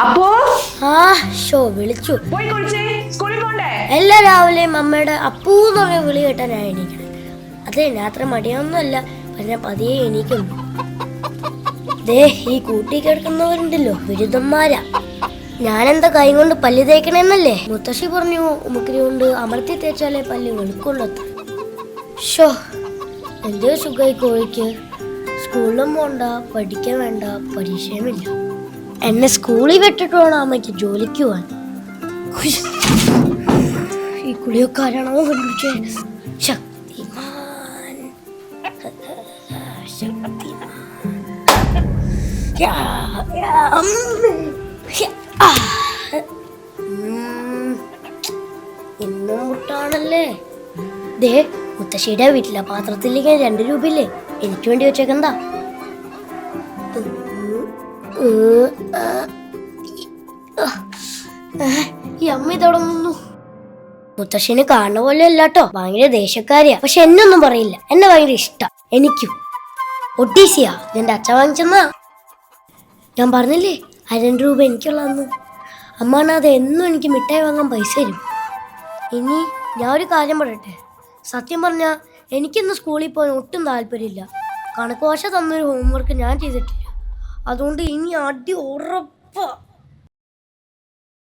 അപ്പോ? ആ ഷോ വിളിച്ചു. പോയി കുളിച്ചേ. സ്കൂളിൽ പോണ്ടേ? എല്ലാ രാവിലെയും അമ്മയുടെ അപ്പൂ എന്ന് പറഞ്ഞ വിളി കേട്ടാനാണ് അത് അതെ അത്ര മടിയൊന്നുമല്ല. പിന്നെ പതിയെ എണീക്കും. ദേ ഈ കൂട്ടി കിടക്കുന്നവരുണ്ടല്ലോ ബിരുദന്മാരാ. ഞാനെന്താ കൈ കൊണ്ട് പല്ല് തേക്കണെന്നല്ലേ? മുത്തശ്ശി പറഞ്ഞു ഉമുക്കിരി കൊണ്ട് അമർത്തി തേച്ചാലേ പല്ല് വെളുക്കുള്ളത്ര ഷോ എന്തോ സുഖമായി കോഴിക്ക് സ്കൂളിലും പോണ്ട പഠിക്കാൻ വേണ്ട പരീക്ഷയുമില്ല. എന്നെ സ്കൂളിൽ വിട്ടിട്ട് വേണം അമ്മയ്ക്ക് ജോലിക്ക് പോവാൻ. ഈ കുളിയൊക്കെ ആരാണോ കണ്ടുപിടിച്ചേ? ശക്തിമാൻ. ശക്തിമാൻ. ഇന്നും മുട്ടാണല്ലേ? ദേ മുത്തശ്ശിയുടെ വീട്ടിലെ പാത്രത്തിലേക്ക് രണ്ട് രൂപയില്ലേ? എനിക്ക് വേണ്ടി വെച്ചേക്കെന്താ? ഈ അമ്മ മുത്തശ്ശിനെ കാണുന്ന പോലെ അല്ലാട്ടോ ഭയങ്കര ദേഷ്യക്കാരിയാ. പക്ഷെ എന്നൊന്നും പറയില്ല. എന്നെ ഭയങ്കര ഇഷ്ടം. എനിക്കും. ഒട്ടീസിയാ. എന്റെ അച്ഛൻ വാങ്ങിച്ചെന്നാ. ഞാൻ പറഞ്ഞില്ലേ? ആ രൂപ എനിക്കുള്ളതെന്ന്. അമ്മാണ് അത് എന്നും എനിക്ക് മിഠായി വാങ്ങാൻ പൈസ തരും. ഇനി ഞാൻ ഒരു കാര്യം പറയട്ടെ? സത്യം പറഞ്ഞാൽ എനിക്കിന്ന് സ്കൂളിൽ പോകാൻ ഒട്ടും താല്പര്യമില്ല. കണക്ക് ഭാഷ തന്നൊരു ഹോംവർക്ക് ഞാൻ ചെയ്തിട്ടില്ല. അതുകൊണ്ട് ഇനി അടി ഉറപ്പാ.